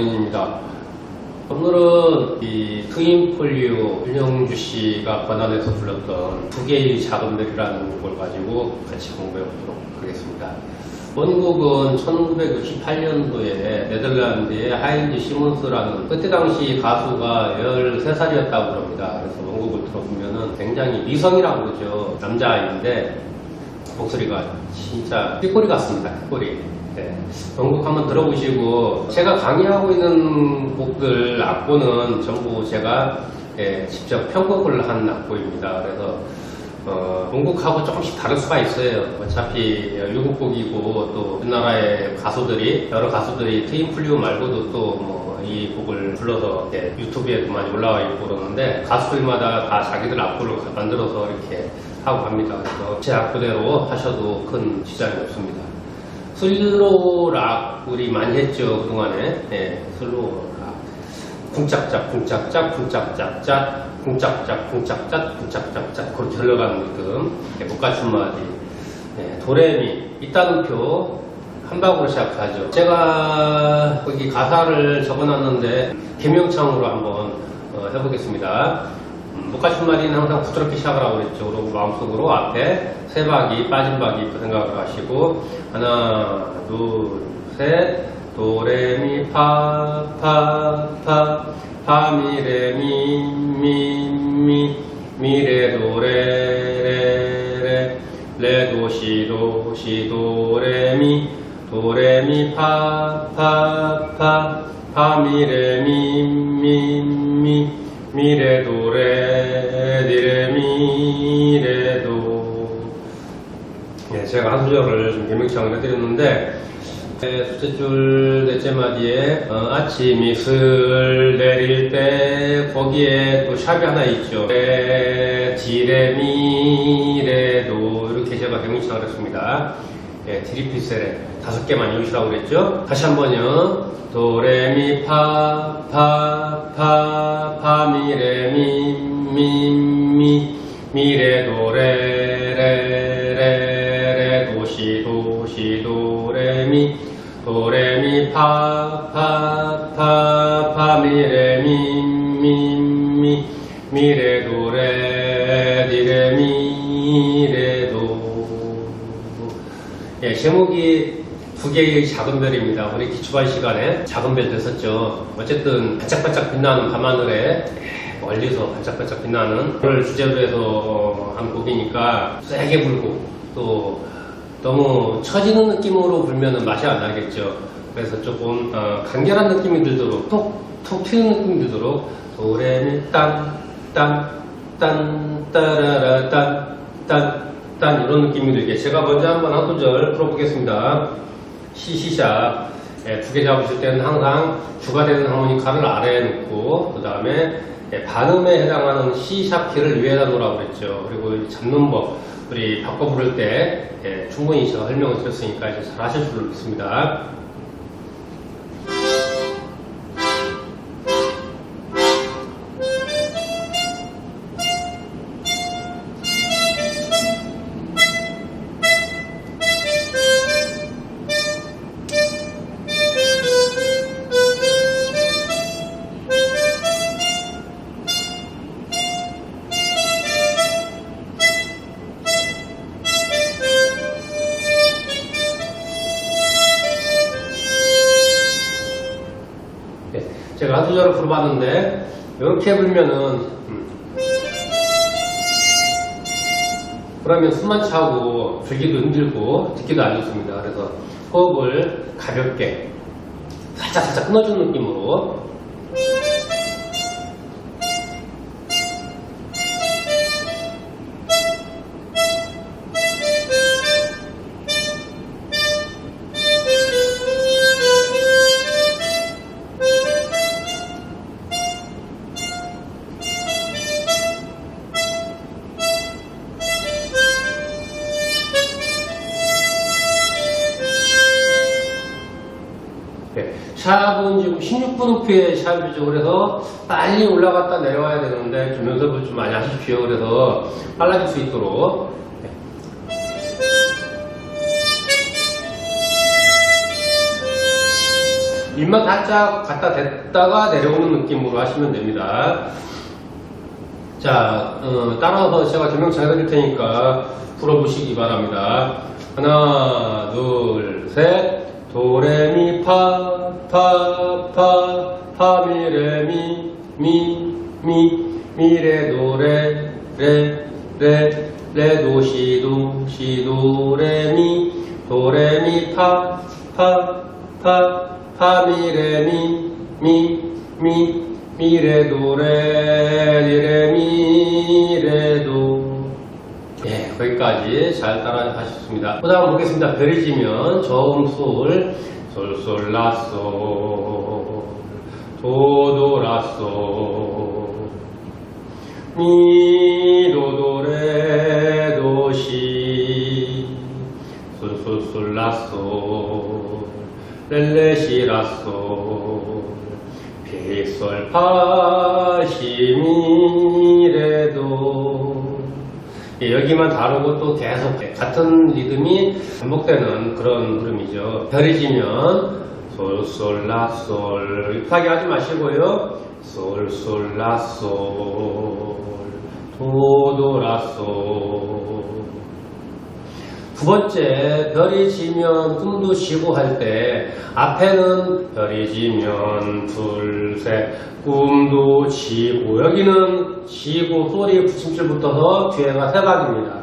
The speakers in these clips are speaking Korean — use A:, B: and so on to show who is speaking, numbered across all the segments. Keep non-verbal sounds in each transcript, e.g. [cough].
A: 정인입니다. 오늘은 이 트윈폴리오 윤영주 씨가 권한에서 불렀던 두 개의 작은 별이라는 곡을 가지고 같이 공부해 보도록 하겠습니다. 원곡은 1968년도에 네덜란드의 하인즈 시몬스라는 그때 당시 가수가 13살이었다고 그럽니다. 그래서 원곡을 들어보면은 굉장히 미성이라고 그러죠. 남자아이인데 목소리가 진짜 삐꼬리 같습니다. 삐꼬리. 네. 원곡 한번 들어보시고 제가 강의하고 있는 곡들 악보는 전부 제가 예, 직접 편곡을 한 악보입니다. 그래서 어, 원곡하고 조금씩 다를 수가 있어요. 어차피 유국 곡이고 또 우리나라의 가수들이 여러 가수들이 트윈 플리오 말고도 또뭐 이 곡을 불러서 이렇게 유튜브에도 많이 올라와 있고 그러는데 가수들마다 다 자기들 악보를 만들어서 이렇게 하고 갑니다. 그래서 제 악보대로 하셔도 큰 지장이 없습니다. 슬로우 락 우리 많이 했죠 그동안에. 예, 슬로우 락. 쿵짝짝 쿵짝짝 쿵짝짝짝 쿵짝짝 쿵짝짝 쿵짝짝짝. 그렇게 흘러가는 리듬 예, 못갖춘 마디. 예, 도레미. 이따금표 한 박으로 시작하죠. 제가 거기 가사를 적어놨는데 개명창으로 한번 어, 해보겠습니다 음, 못갖춘 마디는 항상 부드럽게 시작을 하고 그랬죠. 그리고 마음속으로 앞에 세 박이 빠진 박이 있고 생각을 하시고 하나 둘 셋 도레미 파 파 파 파 미레 미 미 미 미레 도레 레 레 레 도 시 도 시 도레미 도레미 파 파 파 파 미레 미 미 미 미 레 도레 디레미 레도. 네, 제가 한 소절을 좀 개명창을 해드렸는데 네, 둘째 줄 넷째 마디에 어, 아침이 슬 내릴 때 거기에 또 샵이 하나 있죠. 레, 디레 미 레도. 이렇게 제가 개명창을 했습니다. 예, 디리피세레 다섯 개만 외우시라고 그랬죠? 다시 한번요. 도레미 파 파 파 파미레미 미미 미레 도레 레레레 도시 도시 도레미. 도레미 파 파 파 파미레미 미미 미레 도레 디레미 레도. 예, 제목이 두 개의 작은 별입니다. 우리 기초반 시간에 작은 별 됐었죠. 어쨌든 반짝반짝 빛나는 밤하늘에 예, 멀리서 반짝반짝 빛나는 그걸 주제로 해서 어, 한 곡이니까 세게 불고 또 너무 처지는 느낌으로 불면 맛이 안 나겠죠. 그래서 조금 어, 간결한 느낌이 들도록 톡톡 튀는 느낌이 들도록 도레미 딴딴딴 따라라 딴딴 딴 이런 느낌이 들게 제가 먼저 한번 한 소절 풀어보겠습니다. 시시샵 예, 두개 잡으실 때는 항상 주가 되는 하모니카를 아래에 놓고 그 다음에 예, 반음에 해당하는 C샵 키를 위에다 놓으라고 그랬죠. 그리고 이 잡는 법 우리 바꿔 부를 때 예, 충분히 제가 설명을 드렸으니까 잘 하실 줄 믿습니다. 불어봤는데 이렇게 불면은 음, 그러면 숨만 차고 들기도 힘들고 듣기도 안 좋습니다. 그래서 호흡을 가볍게 살짝 살짝 끊어주는 느낌으로 네, 샵은 지금 16분 높이의 샵이죠. 그래서 빨리 올라갔다 내려와야 되는데 좀 연습을 좀 많이 하십시오. 그래서 빨라질 수 있도록. 네. 입만 살짝 갖다 댔다가 내려오는 느낌으로 하시면 됩니다. 자, 어, 따라서 제가 증명차 해드릴 테니까 풀어보시기 바랍니다. 하나, 둘, 셋. 도레미 파, 파, 파, 파, 미, 레, 미, 미, 미, 미, 레, 도, 레, 레, 레, 레, 도, 시, 도, 시, 도, 레, 미, 도, 레, 미, 파, 파, 파, 파, 미, 레, 미, 미, 미, 미, 레, 도, 레, 리, 레, 미, 레, 도. 예, 거기까지 잘 따라 하셨습니다. 그 다음 보겠습니다. 별이 지면 저음 솔, 솔, 솔, 라, 솔, 도, 도, 라, 솔, 미, 도, 도, 레, 도, 시, 솔, 솔, 솔, 라, 솔, 레, 레, 시, 라, 솔, 피, 솔, 파, 시, 미, 레, 도. 예, 여기만 다루고 또 계속 같은 리듬이 반복되는 그런 흐름이죠. 별이 지면 솔, 솔, 라, 솔 급하게 하지 마시고요. 솔, 솔, 라, 솔, 도, 도, 라, 솔. 두 번째, 별이 지면 꿈도 쉬고 할 때, 앞에는 별이 지면 둘, 셋, 꿈도 쉬고, 여기는 쉬고 소리 붙임줄 붙어서 뒤에가 세 박입니다.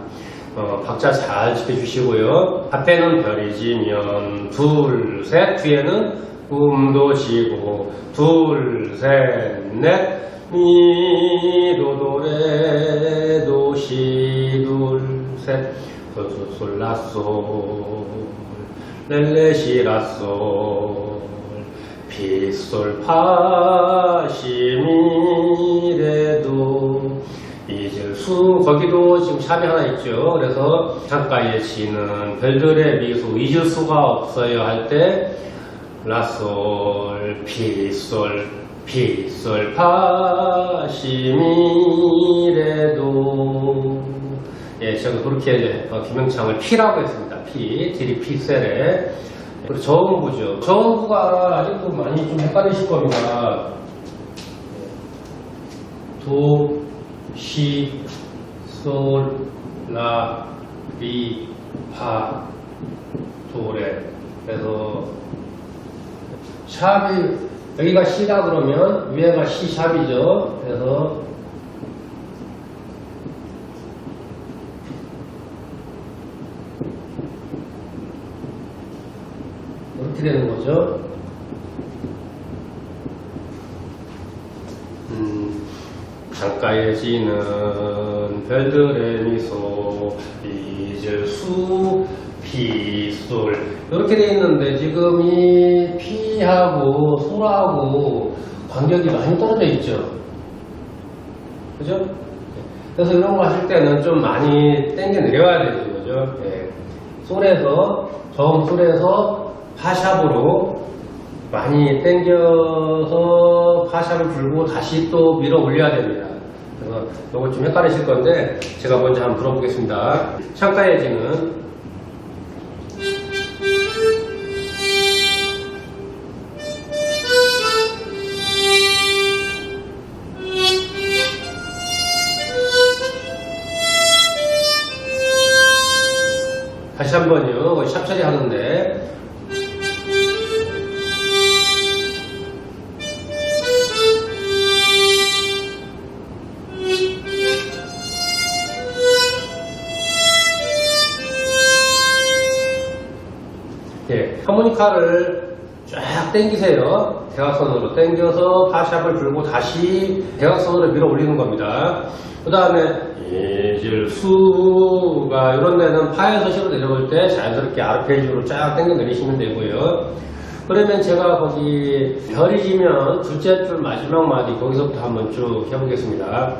A: 어, 박자 잘 지켜주시고요. 앞에는 별이 지면 둘, 셋, 뒤에는 꿈도 쉬고, 둘, 셋, 넷, 미, 도, 도, 레, 도, 시, 둘, 셋, 솔, 솔, 솔, 라, 솔, 레, 레, 시, 라, 솔, 피, 솔, 파, 시, 미, 레, 도, 이절, 수, 거기도 지금 샵이 하나 있죠. 그래서 창가에 지는 별들의 미수, 잊을 수가 없어요 할 때, 라솔, 피솔, 피솔, 파, 시, 미, 레, 도. 예, 제가 그렇게 이제 어, 김영창을 피라고 했습니다. 피, 디리 피셀에. 그리고 저음부죠. 저음부가 아직도 많이 좀 헷갈리실 겁니다. 도, 시, 솔, 라, 리, 파, 도레. 그래서 샵이 여기가 시다 그러면 위에가 시 샵이죠. 그래서 이렇게 되는 거죠. 음, 강가에 지는 별들의 미소 잊을 수 피솔 이렇게 돼 있는데 지금 이 피하고 솔하고 간격이 많이 떨어져 있죠. 그죠? 그래서 이런 거 하실 때는 좀 많이 당겨 내려와야 되는 거죠. 예. 솔에서 저음 솔에서 파샵으로 많이 당겨서 파샵을 불고 다시 또 밀어 올려야 됩니다. 그래서 이거 좀 헷갈리실 건데 제가 먼저 한번 불어보겠습니다. 창가에 지는 다시 한 번요. 샵 처리 하는데 예, 하모니카를 쫙 당기세요. 대각선으로 당겨서 파샵을 불고 다시 대각선으로 밀어 올리는 겁니다. 그 다음에 이질 수가 이런 데는 파에서 시로 내려올 때 자연스럽게 아르페지오로 쫙 당겨 내리시면 되고요. 그러면 제가 거기 별이 지면 둘째 줄 마지막 마디 거기서부터 한번 쭉 해보겠습니다.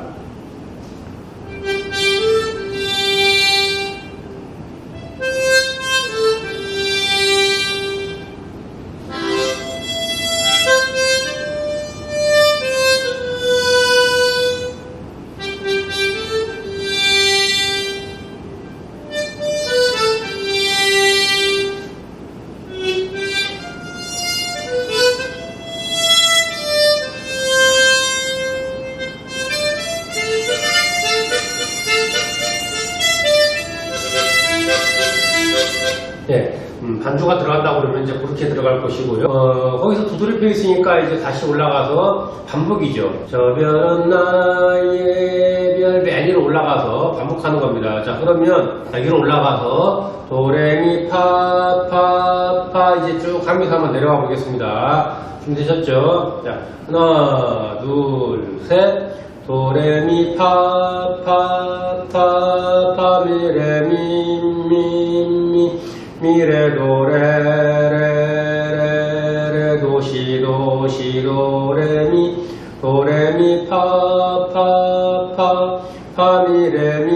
A: 저 별은 나의 별 맨 위로 올라가서 반복하는 겁니다. 자, 그러면 여기로 올라가서 도레미 파 파 파 이제 쭉 가면서 한번 내려가 보겠습니다. 준비되셨죠? 자, 하나, 둘, 셋. 도레미 파 파파 미레 미 미 미 미레 도레 레 레 레 도시 도시 도레미 도레미 파파파 파미레미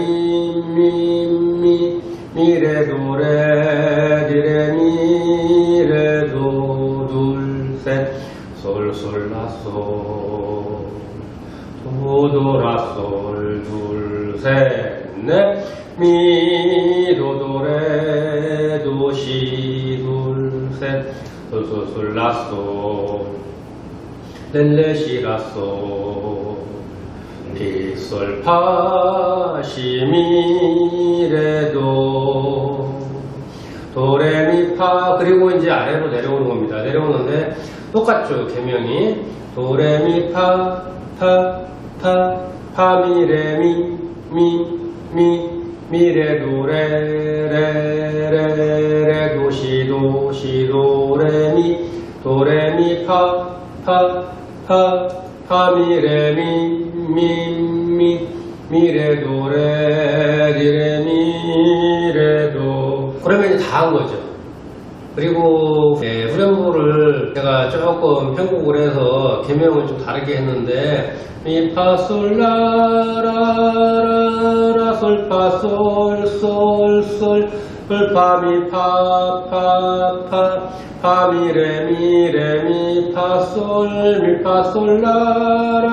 A: 미미 미레도레 디레미 레도 둘셋. 솔솔라솔. 도도라솔 둘셋넷. 미도도레 도시 둘셋. 솔솔솔라솔 렐레시라솔 피솔파시미레도. 도레미파 그리고 이제 아래로 내려오는 겁니다. 내려오는데 똑같죠 개명이. 도레미파 파 파 파미레미 미미 미레도레레레레 도시도 시도레미. 도레미파 파 파 파미레 미 미 미 미레도레디레미레도 그러면 이제 다 한 거죠. 그리고 예, 후렴구를 제가 조금 편곡을 해서 개명을 좀 다르게 했는데 미파솔라라라 솔파솔솔솔 솔파미 파파파 파미레미 레미 파솔 미 파솔라라라.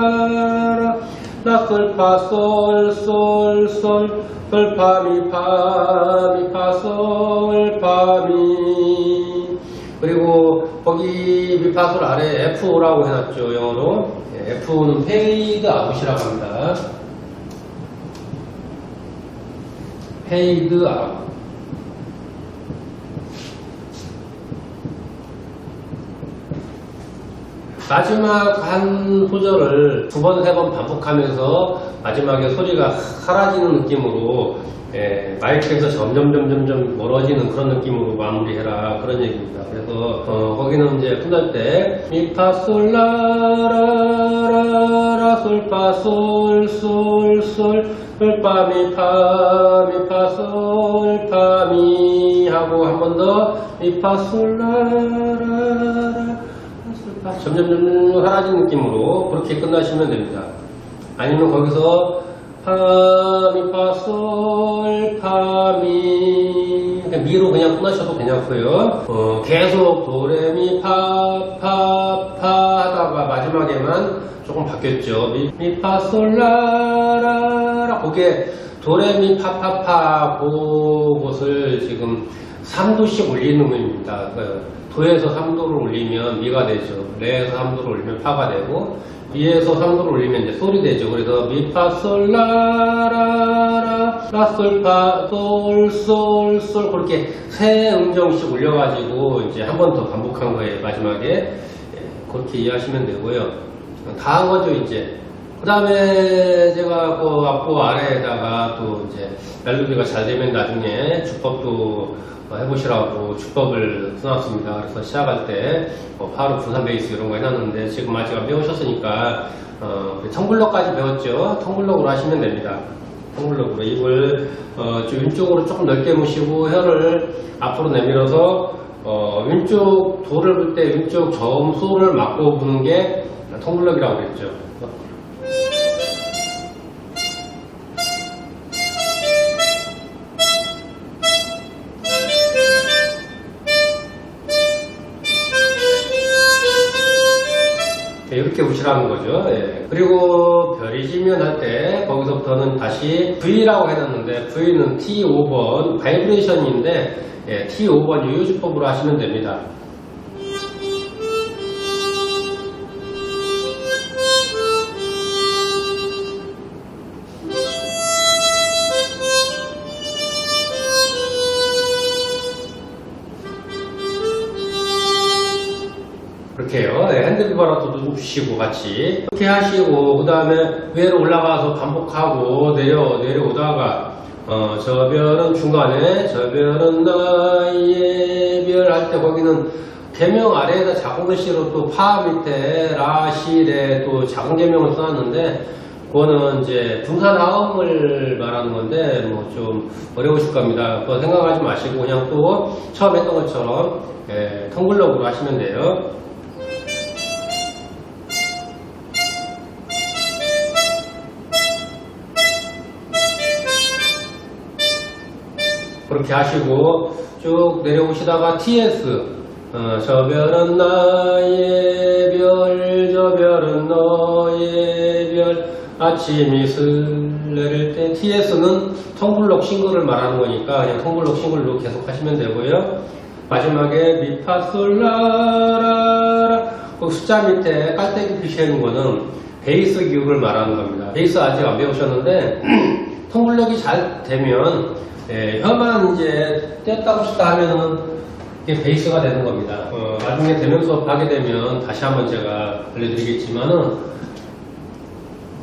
A: 라솔 파솔 솔솔. 솔파미 파미 파솔 파미. 그리고 거기 미파솔 아래 F라고 해놨죠 영어로. 예, F는 페이드 아웃이라고 합니다. 페이드 아웃 마지막 한 소절을 두 번, 세 번 반복하면서 마지막에 소리가 사라지는 느낌으로 예, 마이크에서 점점, 점점, 점 멀어지는 그런 느낌으로 마무리해라 그런 얘기입니다. 그래서 어, 거기는 이제 끝날 때 미파솔라라라 솔파솔솔솔 솔파미파 미파솔파미 하고 한 번 더 미파솔라라라 점점 점점 사라진 느낌으로 그렇게 끝나시면 됩니다. 아니면 거기서 파미파 솔 파미 그러니까 미로 그냥 끝나셔도 괜찮고요. 어, 계속 도레미파파파 하다가 마지막에만 조금 바뀌었죠. 미, 미파 솔라라라 그게 도레미파파파 그것을 지금 3도씩 올리는 겁니다. 그 도에서 3도를 올리면 미가 되죠. 레에서 3도를 올리면 파가 되고 미에서 3도를 올리면 이제 솔이 되죠. 그래서 미파 솔라라라 라솔파 솔솔솔 그렇게 세 음정씩 올려가지고 이제 한 번 더 반복한 거예요. 마지막에 예, 그렇게 이해하시면 되고요. 다 한 거죠 이제. 그 다음에 제가 그 앞부 아래에다가 또 이제 멜로디가 잘 되면 나중에 주법도 어, 해보시라고 주법을 써놨습니다. 그래서 시작할 때뭐 파로 분산 베이스 이런 거 해놨는데 지금 아직 안 배우셨으니까 어, 텀블러까지 배웠죠. 텀블러로 하시면 됩니다. 텀블러로 입을 어, 좀 왼쪽으로 조금 넓게 무시고 혀를 앞으로 내밀어서 어, 왼쪽 도를 불때 왼쪽 점소를 막고 부는 게 텀블럭이라고 그랬죠. 네, 이렇게 우시라는 거죠. 예. 그리고 별이 지면 할 때 거기서부터는 다시 V라고 해놨는데 V는 T5번 바이브레이션인데 예, T5번 유효주법으로 하시면 됩니다. 핸드비바라토도 좀 주시고 같이 이렇게 하시고 그 다음에 위로 올라가서 반복하고 내려 내려오다가 어, 저 별은 중간에 저 별은 나의 별 할 때 거기는 개명 아래에다 작은 글씨로 또 파 밑에 라시레 또 작은 개명을 써놨는데 그거는 이제 분사다음을 말하는 건데 뭐 좀 어려우실 겁니다. 그거 생각하지 마시고 그냥 또 처음 했던 것처럼 예, 텀블럭으로 하시면 돼요. 그렇게 하시고 쭉 내려오시다가 TS 어, 저 별은 나의 별, 저 별은 너의 별. 아침이 슬 내릴 때 TS는 텅블럭 싱글을 말하는 거니까 그냥 텅블럭 싱글로 계속 하시면 되고요. 마지막에 미파솔라라라. 그 숫자 밑에 깔때기 표시하는 거는 베이스 기호를 말하는 겁니다. 베이스 아직 안 배우셨는데 [clears throat] 텅블럭이 잘 되면 예, 혀만 이제 뗐다 붙였다 하면은 이게 베이스가 되는 겁니다. 어, 나중에 대면 수업 하게 되면 다시 한번 제가 알려드리겠지만은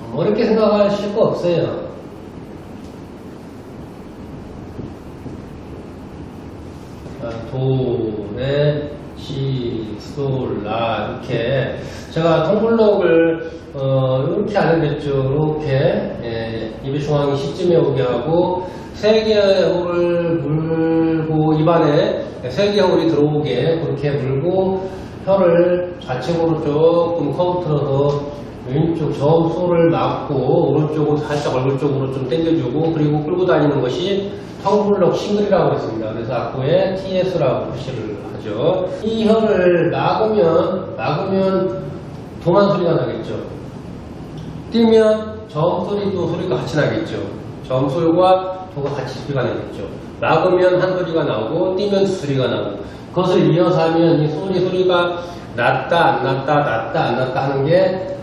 A: 어, 어렵게 생각하실 거 없어요. 아, 도, 레, 시, 솔, 라 이렇게 제가 통블록을 어, 이렇게 알려드렸죠. 이렇게 예, 입의 중앙이 시쯤에 오게 하고 세 개의 홀을 물고 입안에 세 개의 홀이 들어오게 그렇게 물고 혀를 좌측으로 조금 커브 틀어서 왼쪽 저소를 막고 오른쪽은 살짝 얼굴 쪽으로 좀 당겨주고 그리고 끌고 다니는 것이 텅블럭 싱글이라고 했습니다. 그래서 악보에 TS라고 표시를 하죠. 이 혀를 막으면 막으면 동안 소리가 나겠죠. 뛰면 점 소리 도 소리가 같이 나겠죠. 점 소리와 도가 같이 소리가 나겠죠. 막으면 한 소리가 나오고 뛰면 두 소리가 나고 그것을 이어서 하면 이 소리 소리가 낮다 안 낮다 낮다 안 낮다 하는 게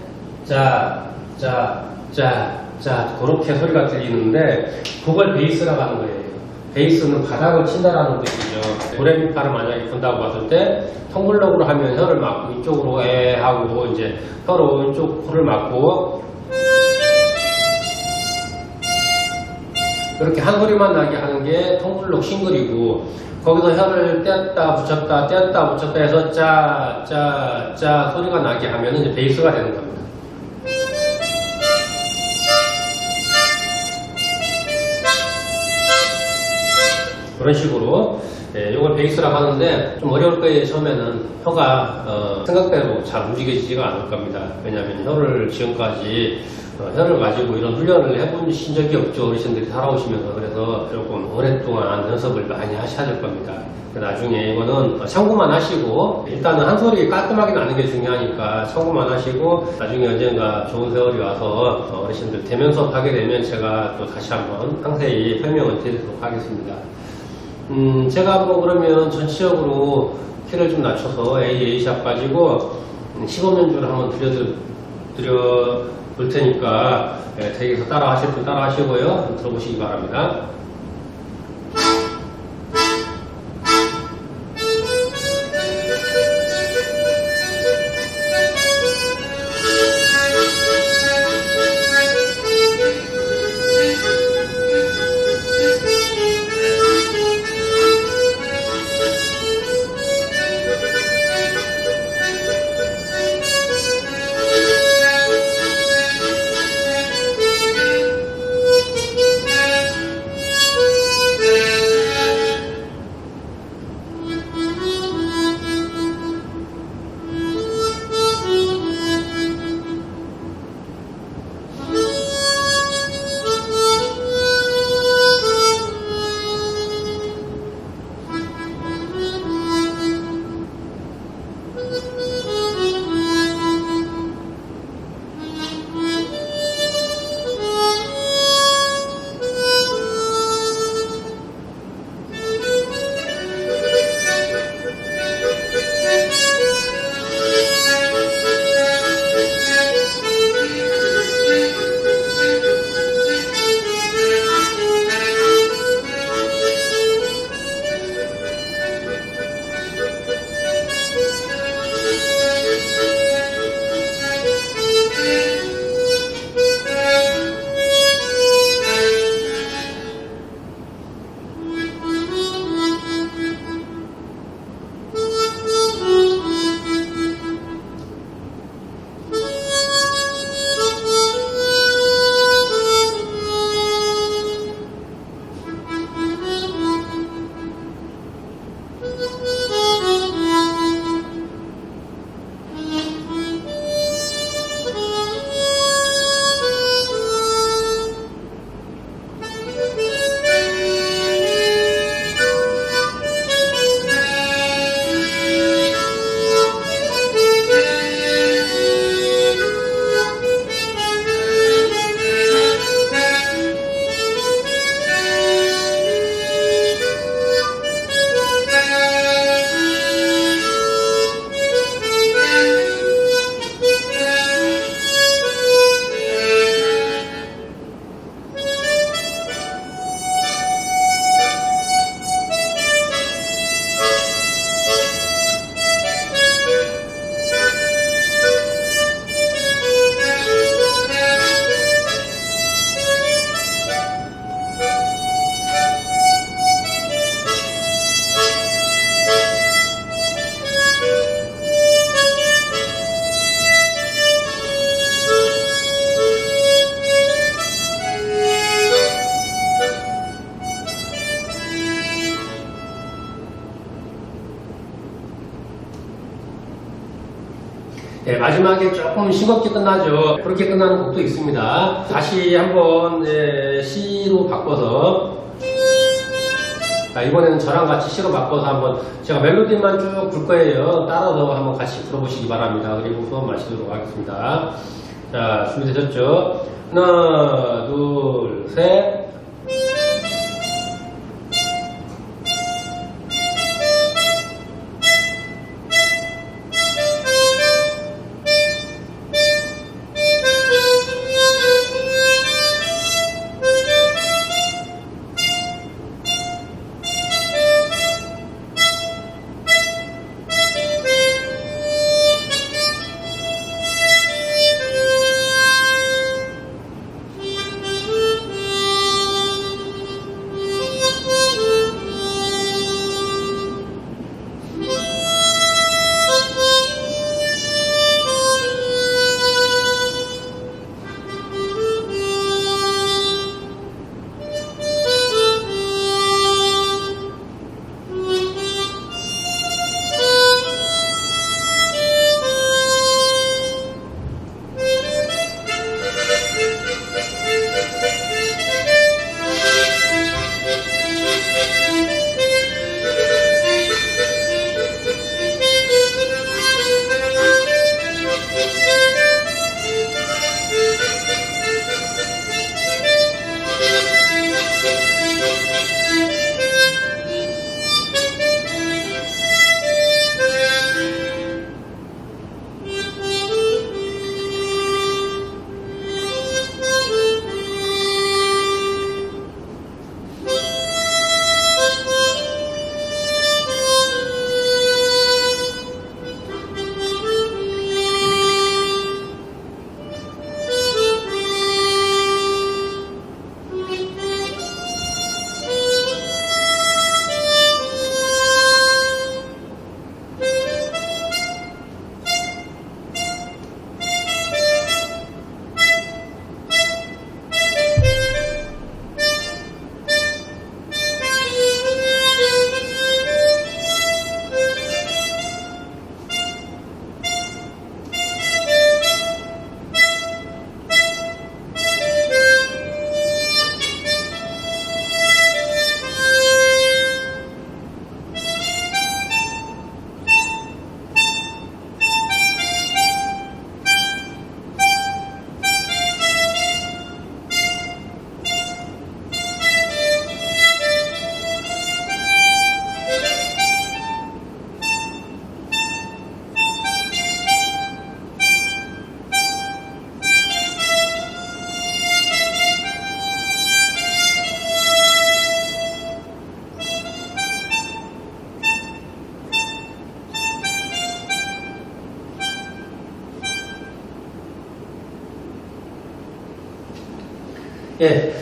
A: 자, 자, 자, 자, 그렇게 소리가 들리는데, 그걸 베이스라고 하는 거예요. 베이스는 바닥을 친다라는 뜻이죠. 도레미파를 만약에 본다고 봤을 때, 텅블럭으로 하면 혀를 막고, 이쪽으로 에 하고, 이제 혀로 이쪽 코를 막고, 이렇게 한 소리만 나게 하는 게 텅블럭 싱글이고, 거기서 혀를 뗐다 붙였다 뗐다 붙였다 해서 짜, 짜, 짜 소리가 나게 하면 이제 베이스가 되는 겁니다. 그런 식으로 예, 이걸 베이스라고 하는데 좀 어려울 거예요 처음에는 혀가 어, 생각대로 잘 움직여지지가 않을 겁니다 왜냐하면 혀를 지금까지 어, 혀를 가지고 이런 훈련을 해보신 적이 없죠. 어르신들이 살아오시면서. 그래서 조금 오랫동안 연습을 많이 하셔야 될 겁니다. 나중에 이거는 참고만 하시고 일단은 한 소리 깔끔하게 나는 게 중요하니까 참고만 하시고 나중에 언젠가 좋은 세월이 와서 어르신들 대면 수업 하게 되면 제가 또 다시 한번 상세히 설명을 드리도록 하겠습니다. 음, 제가 뭐 그러면 전체적으로 키를 좀 낮춰서 A, A샵 가지고 15년주를 한번 드려, 드려 볼 테니까 예, 댁에서 따라 하실 분 따라 하시고요. 들어보시기 바랍니다. 예, 마지막에 조금 싱겁게 끝나죠. 그렇게 끝나는 곡도 있습니다. 다시 한번 예, C로 바꿔서 자, 이번에는 저랑 같이 C로 바꿔서 한번 제가 멜로디만 쭉 불 거예요. 따라서 한번 같이 불어보시기 바랍니다. 그리고 수업 마치도록 하겠습니다. 자, 준비되셨죠? 하나, 둘, 셋.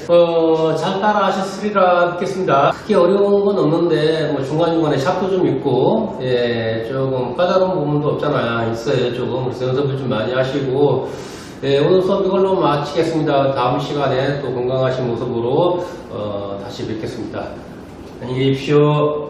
A: 어, 잘 따라 하셨으리라 믿겠습니다. 크게 어려운 건 없는데, 뭐 중간중간에 샵도 좀 있고, 예, 조금 까다로운 부분도 없잖아요. 있어요, 조금. 그래서 연습을 좀 많이 하시고, 예, 오늘 수업 이걸로 마치겠습니다. 다음 시간에 또 건강하신 모습으로, 어, 다시 뵙겠습니다. 안녕히 계십시오.